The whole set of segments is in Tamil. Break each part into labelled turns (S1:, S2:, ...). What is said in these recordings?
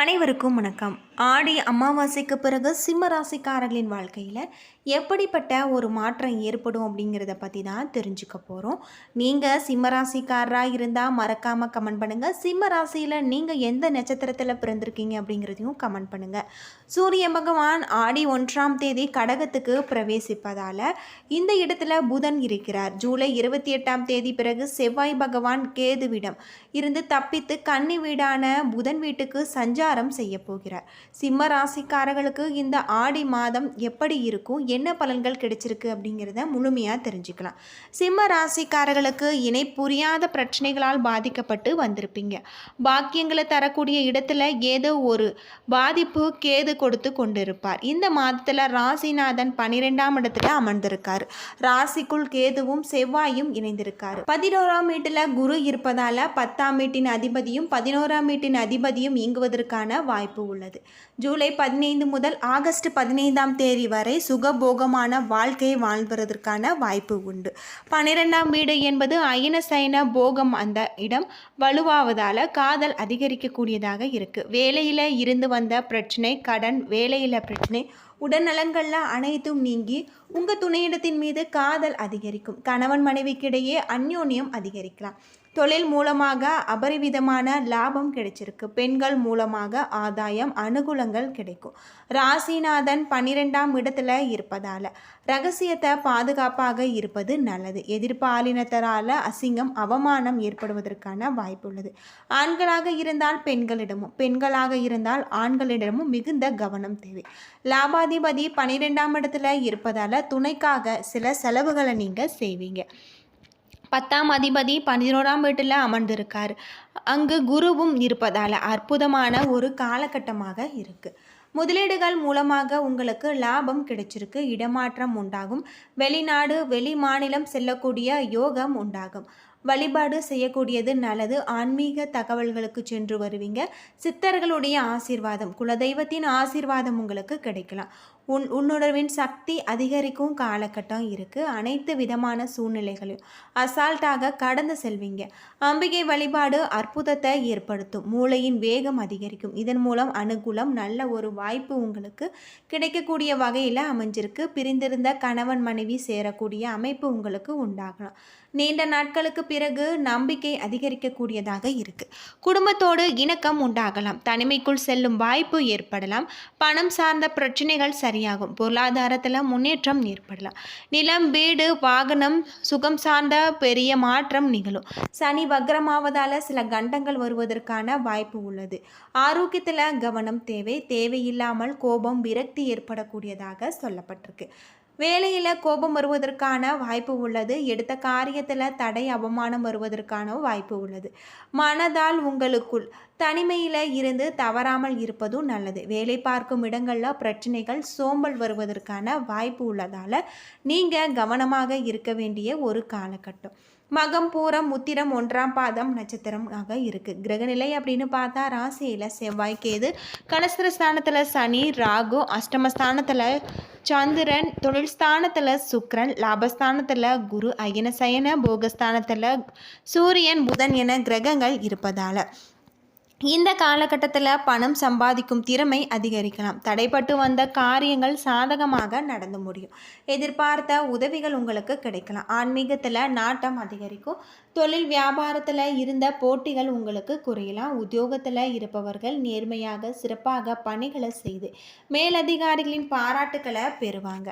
S1: அனைவருக்கும் வணக்கம். ஆடி அமாவாசைக்கு பிறகு சிம்ம ராசிக்காரர்களின் வாழ்க்கையில் எப்படிப்பட்ட ஒரு மாற்றம் ஏற்படும் அப்படிங்கிறத பற்றி தான் தெரிஞ்சுக்க போகிறோம் நீங்கள் சிம்ம ராசிக்காரராக இருந்தால் மறக்காமல் கமெண்ட் பண்ணுங்கள் சிம்ம ராசியில் நீங்கள் எந்த நட்சத்திரத்தில் பிறந்திருக்கீங்க அப்படிங்கிறதையும் கமெண்ட் பண்ணுங்கள் சூரிய பகவான் ஆடி ஒன்றாம் தேதி கடகத்துக்கு பிரவேசிப்பதால் இந்த இடத்துல புதன் இருக்கிறார். ஜூலை இருபத்தி எட்டாம் தேதி பிறகு செவ்வாய் பகவான் கேதுவிடம் இருந்து தப்பித்து கன்னி வீடான புதன் வீட்டுக்கு சஞ்சாரம் செய்ய போகிறார். சிம்ம ராசிக்காரர்களுக்கு இந்த ஆடி மாதம் எப்படி இருக்கும்? என்ன பலன்கள் கிடைச்சிருக்கு? அப்படிங்கிறத முழுமையாக தெரிஞ்சுக்கலாம். சிம்ம ராசிக்காரர்களுக்கு இணை புரியாத பிரச்சனைகளால் பாதிக்கப்பட்டு வந்திருப்பீங்க. பாக்கியங்களை தரக்கூடிய இடத்துல ஏதோ ஒரு பாதிப்பு கேது கொடுத்து கொண்டிருப்பார். இந்த மாதத்தில் ராசிநாதன் பன்னிரெண்டாம் இடத்துல அமர்ந்திருக்கார். ராசிக்குள் கேதுவும் செவ்வாயும் இணைந்திருக்காரு. பதினோராம் வீட்டில் குரு இருப்பதால பத்தாம் வீட்டின் அதிபதியும் பதினோராம் வீட்டின் அதிபதியும் வருவதற்கான வாய்ப்பு உள்ளது. ஜூலை பதினைந்து முதல் ஆகஸ்ட் பதினைந்தாம் தேதி வரை சுகபோகமான வாழ்க்கையை வாழ்வதற்கான வாய்ப்பு உண்டு. பன்னிரெண்டாம் வீடு என்பது அயன சயன போகம் அந்த இடம் வலுவாவதால் காதல் அதிகரிக்கக்கூடியதாக இருக்குது வேலையில் இருந்து வந்த பிரச்சனை கடன் வேலையில் பிரச்சனை உடல்நலங்களில் அனைத்தும் நீங்கி உங்கள் துணையிடத்தின் மீது காதல் அதிகரிக்கும். கணவன் மனைவிக்கிடையே அந்யோன்யம் அதிகரிக்கலாம். தொழில் மூலமாக அபரிவிதமான லாபம் கிடைச்சிருக்கு. பெண்கள் மூலமாக ஆதாயம் அனுகூலங்கள் கிடைக்கும். ராசிநாதன் பன்னிரெண்டாம் இடத்துல இருப்பதால் ரகசியத்தை பாதுகாப்பாக இருப்பது நல்லது. எதிர்பாலினத்தரால் அசிங்கம் அவமானம் ஏற்படுவதற்கான வாய்ப்பு உள்ளது. ஆண்களாக இருந்தால் பெண்களிடமும் பெண்களாக இருந்தால் ஆண்களிடமும் மிகுந்த கவனம் தேவை. லாபாதிபதி பன்னிரெண்டாம் இடத்துல இருப்பதால் துணைக்காக சில செலவுகளை நீங்கள் செய்வீங்க. பத்தாம் அதிபதி பதினோராம் வீட்டில் அமர்ந்திருக்கார். அங்கு குருவும் இருப்பதால் அற்புதமான ஒரு காலகட்டமாக இருக்குது முதலீடுகள் மூலமாக உங்களுக்கு லாபம் கிடைச்சிருக்கு இடமாற்றம் உண்டாகும். வெளிநாடு வெளி மாநிலம் செல்லக்கூடிய யோகம் உண்டாகும். வழிபாடு செய்யக்கூடியது நல்லது. ஆன்மீக தகவல்களுக்கு சென்று வருவீங்க. சித்தர்களுடைய ஆசீர்வாதம் குலதெய்வத்தின் ஆசீர்வாதம் உங்களுக்கு கிடைக்கலாம். உன் உன்னுணர்வின் சக்தி அதிகரிக்கும் காலகட்டம் இருக்குது அனைத்து விதமான சூழ்நிலைகளையும் அசால்ட்டாக கடந்து செல்வீங்க. அம்பிகை வழிபாடு அற்புதத்தை ஏற்படுத்தும். மூளையின் வேகம் அதிகரிக்கும். இதன் மூலம் அனுகூலம் நல்ல ஒரு வாய்ப்பு உங்களுக்கு கிடைக்கக்கூடிய வகையில் அமைஞ்சிருக்கு. பிரிந்திருந்த கணவன் மனைவி சேரக்கூடிய அமைப்பு உங்களுக்கு உண்டாகலாம். நீண்ட நாட்களுக்கு பிறகு நம்பிக்கை அதிகரிக்கக்கூடியதாக இருக்குது குடும்பத்தோடு இணக்கம் உண்டாகலாம். தனிமைக்குள் செல்லும் வாய்ப்பு ஏற்படலாம். பணம் சார்ந்த பிரச்சனைகள் சரியாகும். பொருளாதாரத்தில் முன்னேற்றம் ஏற்படலாம். நிலம் வீடு வாகனம் சுகம் சார்ந்த பெரிய மாற்றம் நிகழும். சனி வக்ரமாவதால் சில கண்டங்கள் வருவதற்கான வாய்ப்பு உள்ளது. ஆரோக்கியத்தில் கவனம் தேவை. தேவையில்லாமல் கோபம் விரக்தி ஏற்படக்கூடியதாக சொல்லப்பட்டிருக்கு. வேலையில் கோபம் வருவதற்கான வாய்ப்பு உள்ளது. எடுத்த காரியத்தில் தடை அவமானம் வருவதற்கான வாய்ப்பு உள்ளது. மனதால் உங்களுக்குள் தனிமையில் இருந்து தவறாமல் இருப்பதும் நல்லது. வேலை பார்க்கும் இடங்களில் பிரச்சனைகள் சோம்பல் வருவதற்கான வாய்ப்பு உள்ளதால் நீங்கள் கவனமாக இருக்க வேண்டிய ஒரு காலகட்டம். மகம் பூரம் உத்திரம் ஒன்றாம் பாதம் நட்சத்திரமாக இருக்குது கிரகநிலை அப்படின்னு பார்த்தா ராசியில் செவ்வாய் கேது கலஸ்திர ஸ்தானத்தில் சனி ராகு அஷ்டமஸ்தானத்தில் சந்திரன் தொழில் ஸ்தானத்தில் சுக்ரன் லாபஸ்தானத்தில் குரு அயனசயன போகஸ்தானத்தில் சூரியன் புதன் என கிரகங்கள் இருப்பதால். இந்த காலகட்டத்தில் பணம் சம்பாதிக்கும் திறமை அதிகரிக்கலாம். தடைப்பட்டு வந்த காரியங்கள் சாதகமாக நடந்து முடியும். எதிர்பார்த்த உதவிகள் உங்களுக்கு கிடைக்கலாம். ஆன்மீகத்தில் நாட்டம் அதிகரிக்கும். தொழில் வியாபாரத்தில் இருந்த போட்டிகள் உங்களுக்கு குறையலாம். உத்தியோகத்தில் இருப்பவர்கள் நேர்மையாக சிறப்பாக பணிகளை செய்து மேலதிகாரிகளின் பாராட்டுக்களை பெறுவாங்க.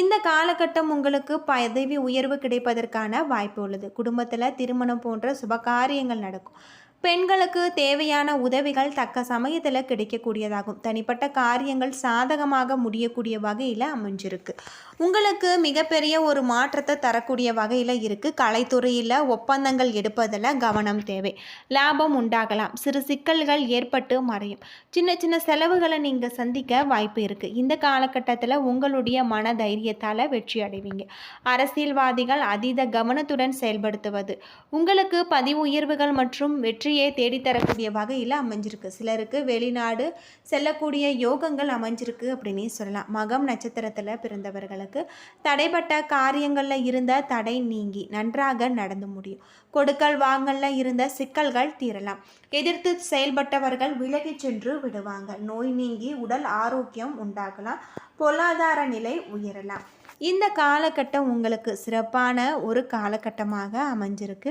S1: இந்த காலகட்டம் உங்களுக்கு பதவி உயர்வு கிடைப்பதற்கான வாய்ப்பு உள்ளது. குடும்பத்தில் திருமணம் போன்ற சுபகாரியங்கள் நடக்கும். பெண்களுக்கு தேவையான உதவிகள் தக்க சமயத்தில் கிடைக்கக்கூடியதாகும். தனிப்பட்ட காரியங்கள் சாதகமாக முடியக்கூடிய வகையில் அமைஞ்சிருக்கு. உங்களுக்கு மிகப்பெரிய ஒரு மாற்றத்தை தரக்கூடிய வகையில் இருக்குது கலைத்துறையில் ஒப்பந்தங்கள் எடுப்பதில் கவனம் தேவை. லாபம் உண்டாகலாம். சிறு சிக்கல்கள் ஏற்பட்டு மறையும். சின்ன சின்ன செலவுகளை நீங்கள் சந்திக்க வாய்ப்பு இருக்குது இந்த காலகட்டத்தில் உங்களுடைய மன தைரியத்தால் வெற்றி அடைவீங்க. அரசியல்வாதிகள் அதீத கவனத்துடன் செயல்படுத்துவது. உங்களுக்கு பதிவு உயர்வுகள் மற்றும் வெற்றி வெற்றியை தேடித்தரக்கூடிய வகையில் அமைஞ்சிருக்கு. சிலருக்கு வெளிநாடு செல்லக்கூடிய யோகங்கள் அமைஞ்சிருக்கு அப்படின்னே சொல்லலாம். மகம் நட்சத்திரத்தில் பிறந்தவர்களுக்கு தடைப்பட்ட காரியங்களில் இருந்த தடை நீங்கி நன்றாக நடந்து முடியும். கொடுக்கல் வாங்கல்ல இருந்த சிக்கல்கள் தீரலாம். எதிர்த்து செயல்பட்டவர்கள் விலகி சென்று விடுவாங்க. நோய் நீங்கி உடல் ஆரோக்கியம் உண்டாகலாம். பொருளாதார நிலை உயரலாம். இந்த காலகட்டம் உங்களுக்கு சிறப்பான ஒரு காலகட்டமாக அமைஞ்சிருக்கு.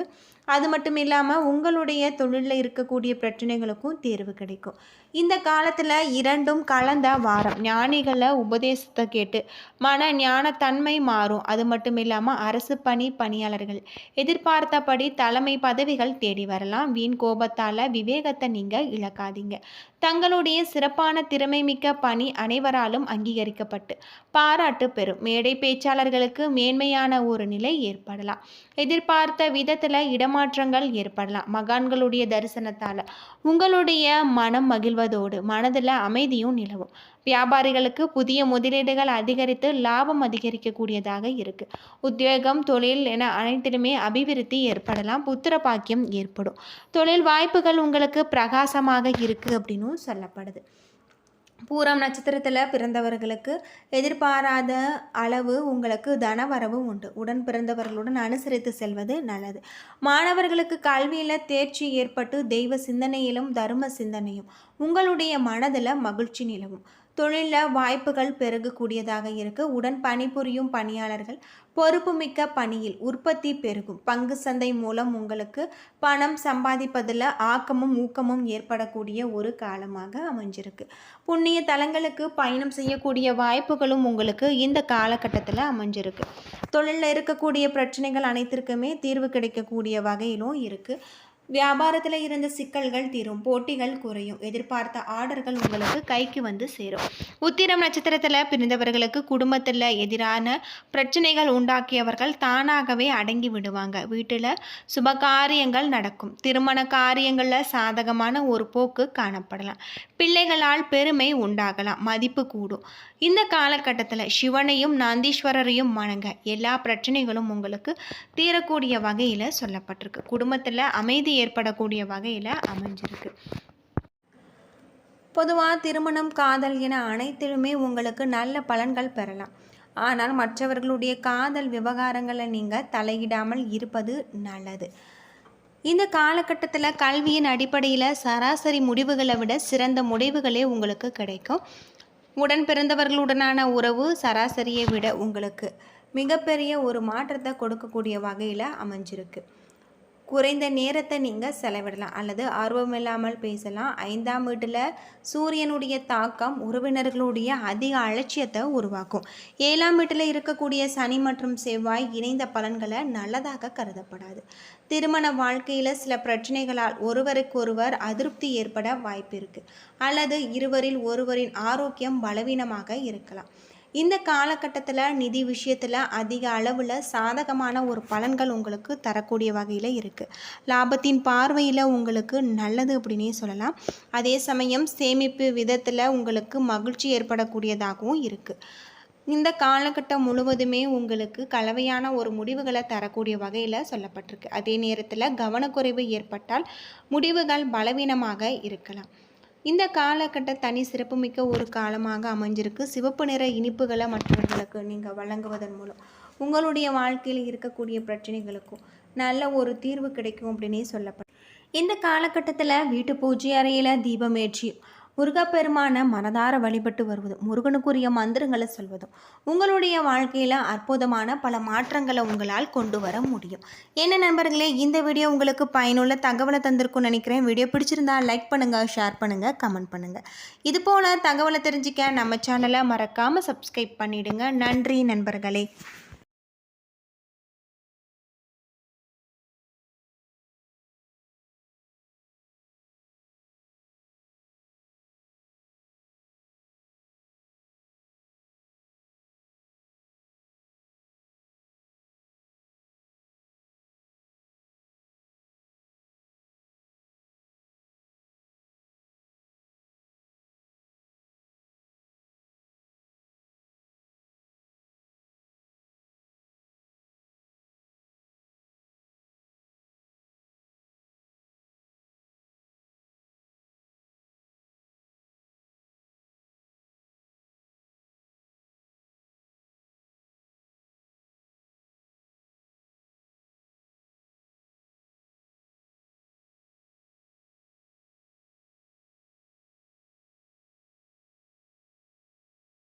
S1: அது மட்டும் இல்லாமல் உங்களுடைய தொழிலில் இருக்கக்கூடிய பிரச்சனைகளுக்கும் தீர்வு கிடைக்கும். இந்த காலத்தில் இரண்டும் கலந்த வாரம். ஞானிகளை உபதேசத்தை கேட்டு மன ஞானத்தன்மை மாறும். அது மட்டும் இல்லாமல் அரசு பணி பணியாளர்கள் எதிர்பார்த்தபடி தலைமை பதவிகள் தேடி வரலாம். வீண் கோபத்தால் விவேகத்தை நீங்கள் இழக்காதீங்க. தங்களுடைய சிறப்பான திறமை மிக்க பணி அனைவராலும் அங்கீகரிக்கப்பட்டு பாராட்டு பெறும். மேடை பேச்சாளர்களுக்கு மேன்மையான ஒரு நிலை ஏற்படலாம். எதிர்பார்த்த விதத்தில் மாற்றங்கள் ஏற்படலாம். மகான்களுடைய தரிசனத்தால் உங்களுடைய மனம் மகிழ்வதோடு மனதில் அமைதியும் நிலவும். வியாபாரிகளுக்கு புதிய முதலீடுகள் அதிகரித்து லாபம் அதிகரிக்கக்கூடியதாக இருக்கு. உத்தியோகம் தொழில் என அனைத்திலுமே அபிவிருத்தி ஏற்படலாம். புத்திர பாக்கியம் ஏற்படும். தொழில் வாய்ப்புகள் உங்களுக்கு பிரகாசமாக இருக்கு அப்படின்னும் சொல்லப்படுது. பூரம் நட்சத்திரத்தில் பிறந்தவர்களுக்கு எதிர்பாராத அளவு உங்களுக்கு தனவரவு உண்டு. உடன் பிறந்தவர்களுடன் அனுசரித்து செல்வது நல்லது. மாணவர்களுக்கு கல்வியில் தேர்ச்சி ஏற்பட்டு தெய்வ சிந்தனையிலும் தர்ம சிந்தனையும் உங்களுடைய மனதில் மகிழ்ச்சி நிலவும். தொழிலில் வாய்ப்புகள் பெருகக்கூடியதாக இருக்குது உடன் பணிபுரியும் பணியாளர்கள் பொறுப்புமிக்க பணியில் உற்பத்தி பெருகும். பங்கு சந்தை மூலம் உங்களுக்கு பணம் சம்பாதிப்பதில் ஆக்கமும் ஊக்கமும் ஏற்படக்கூடிய ஒரு காலமாக அமைஞ்சிருக்கு. புண்ணிய தலங்களுக்கு பயணம் செய்யக்கூடிய வாய்ப்புகளும் உங்களுக்கு இந்த காலகட்டத்தில் அமைஞ்சிருக்கு. தொழிலில் இருக்கக்கூடிய பிரச்சனைகள் அனைத்திற்குமே தீர்வு கிடைக்கக்கூடிய வகையிலும் இருக்குது வியாபாரத்தில் இருந்த சிக்கல்கள் தீரும் போட்டிகள் குறையும். எதிர்பார்த்த ஆர்டர்கள் உங்களுக்கு கைக்கு வந்து சேரும். உத்திரம் நட்சத்திரத்தில் பிறந்தவர்களுக்கு குடும்பத்தில் எதிரான பிரச்சனைகள் உண்டாக்கியவர்கள் தானாகவே அடங்கி விடுவாங்க. வீட்டில் சுப காரியங்கள் நடக்கும். திருமண காரியங்களில் சாதகமான ஒரு போக்கு காணப்படலாம். பிள்ளைகளால் பெருமை உண்டாகலாம். மதிப்பு கூடும். இந்த காலகட்டத்தில் சிவனையும் நந்தீஸ்வரரையும் வணங்க எல்லா பிரச்சனைகளும் உங்களுக்கு தீரக்கூடிய வகையில் சொல்லப்பட்டிருக்கு. குடும்பத்தில் அமைதி ஏற்படக்கூடிய வகையில் அமைஞ்சிருக்கு. பொதுவாக திருமணம் காதல் என அனைத்திலுமே உங்களுக்கு நல்ல பலன்கள் பெறலாம். ஆனால் மற்றவர்களுடைய காதல் விவகாரங்களை நீங்கள் தலையிடாமல் இருப்பது நல்லது. இந்த காலகட்டத்தில் கல்வியின் அடிப்படையில் சராசரி முடிவுகளை விட சிறந்த முடிவுகளே உங்களுக்கு கிடைக்கும். உடன் பிறந்தவர்களுடனான உறவு சராசரியை விட உங்களுக்கு மிகப்பெரிய ஒரு மாற்றத்தை கொடுக்கக்கூடிய வகையில் அமைஞ்சிருக்கு. குறைந்த நேரத்தை நீங்கள் செலவிடலாம். அல்லது ஆர்வமில்லாமல் பேசலாம். ஐந்தாம் வீட்டில் சூரியனுடைய தாக்கம் உறவினர்களுடைய அதிக அலட்சியத்தை உருவாக்கும். ஏழாம் வீட்டில் இருக்கக்கூடிய சனி மற்றும் செவ்வாய் இணைந்த பலன்களை நல்லதாக கருதப்படாது. திருமண வாழ்க்கையில் சில பிரச்சனைகளால் ஒருவருக்கொருவர் அதிருப்தி ஏற்பட வாய்ப்பு இருக்குது அல்லது இருவரில் ஒருவரின் ஆரோக்கியம் பலவீனமாக இருக்கலாம். இந்த காலகட்டத்தில் நிதி விஷயத்தில் அதிக அளவில் சாதகமான ஒரு பலன்கள் உங்களுக்கு தரக்கூடிய வகையில் இருக்குது லாபத்தின் பார்வையில் உங்களுக்கு நல்லது அப்படின்னே சொல்லலாம். அதே சமயம் சேமிப்பு விதத்தில் உங்களுக்கு மகிழ்ச்சி ஏற்படக்கூடியதாகவும் இருக்குது இந்த காலகட்டம் முழுவதுமே உங்களுக்கு கலவையான ஒரு முடிவுகளை தரக்கூடிய வகையில் சொல்லப்பட்டிருக்கு. அதே நேரத்தில் கவனக்குறைவு ஏற்பட்டால் முடிவுகள் பலவீனமாக இருக்கலாம். இந்த காலகட்ட தனி சிறப்புமிக்க ஒரு காலமாக அமைஞ்சிருக்கு. சிவப்பு நிற இனிப்புகளை மற்றவர்களுக்கு நீங்கள் வழங்குவதன் மூலம். உங்களுடைய வாழ்க்கையில் இருக்கக்கூடிய பிரச்சனைகளுக்கும் நல்ல ஒரு தீர்வு கிடைக்கும் அப்படின்னே சொல்லப்படும் இந்த காலகட்டத்தில் வீட்டு பூஜை அறையில் தீபமேற்றி முருகப்பெருமான மனதார வழிபட்டு வருவதும் முருகனுக்குரிய மந்திரங்களை சொல்வதும் உங்களுடைய வாழ்க்கையில் அற்புதமான பல மாற்றங்களை உங்களால் கொண்டு வர முடியும். என்ன நண்பர்களே இந்த வீடியோ உங்களுக்கு பயனுள்ள தகவலை தந்திருக்கும்னு நினைக்கிறேன். வீடியோ பிடிச்சிருந்தா லைக் பண்ணுங்கள் ஷேர் பண்ணுங்கள் கமெண்ட் பண்ணுங்கள் இது போல் தகவலை தெரிஞ்சிக்க நம்ம சேனலை மறக்காமல் சப்ஸ்கிரைப் பண்ணிவிடுங்க நன்றி நண்பர்களே.